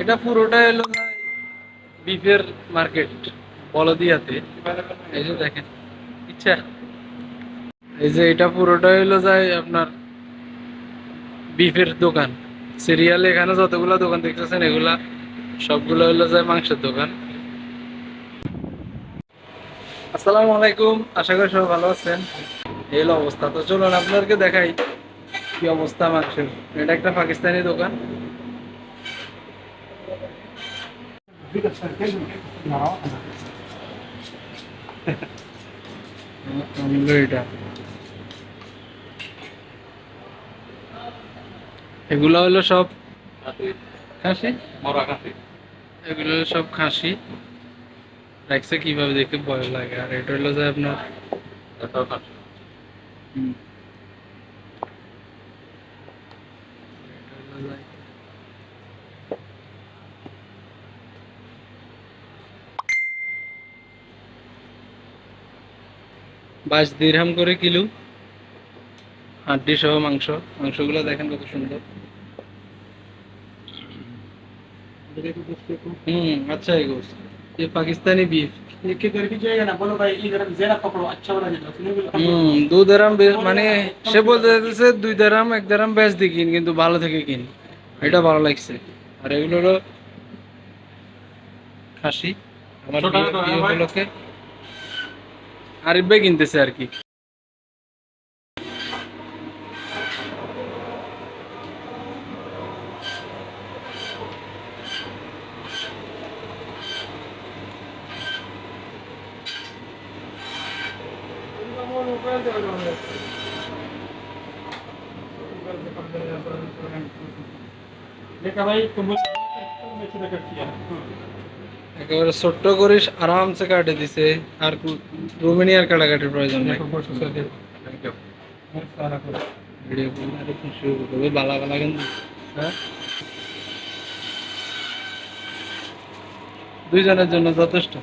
এটা পুরোটা হলো বিফের মার্কেট, বলদিয়াতে। এই যে দেখেন, ইচ্ছা। এই যে এটা পুরোটা হলো যায় আপনার বিফের দোকান। সিরিয়াল এখানে যতগুলা দোকান দেখতেছেন, এগুলা সবগুলো হলো যায় মাংসের দোকান। আসসালামু আলাইকুম, আশা করি সবাই ভালো আছেন। এই হলো অবস্থা। তো চলুন আপনাদেরকে দেখাই কি অবস্থা মাংসের। এটা একটা পাকিস্তানি দোকান। এগুলো হলো সব খাসি। মরা এগুলো হলো সব খাসি। রাখছে কীভাবে দেখে ভয় লাগে। আর এটা হলো যে আপনার হুম। এটা হলো যে- বাইশ দিরহাম করে কিলো হাড্ডি সহ মাংস মাংসগুলো দেখেন কত সুন্দর हम्म अच्छा है गोश्त ये पाकिस्तानी बीफ एक एक करके जाएगा ना बोलो भाई इधर जरा पकड़ो अच्छा वाला देना सुनो बिल्कुल হুম দু দারাম মানে সে বলতে চাইতেছে দুই দারাম এক দারাম বেচ দি কিন কিন্তু ভালো থেকে কিন এটা ভালো লাগছে আর এগুলো হলো খাসি আমার ছোট বিয়ে- ছোট, বিয়ে ভাই। উপলক্ষে আরিফ ভাই কিনতেছে আর কি देखा भाई तुम मैं सीधा कर दिया একেবারে ছোট্ট করিস, আরামসে কাটে দিছে, আর দ্রুমিণীর কাটা কাটির প্রয়োজন নাই। ভিডিও বালা বালা কিন্তু। হ্যাঁ? দুইজনের জন্য যথেষ্ট।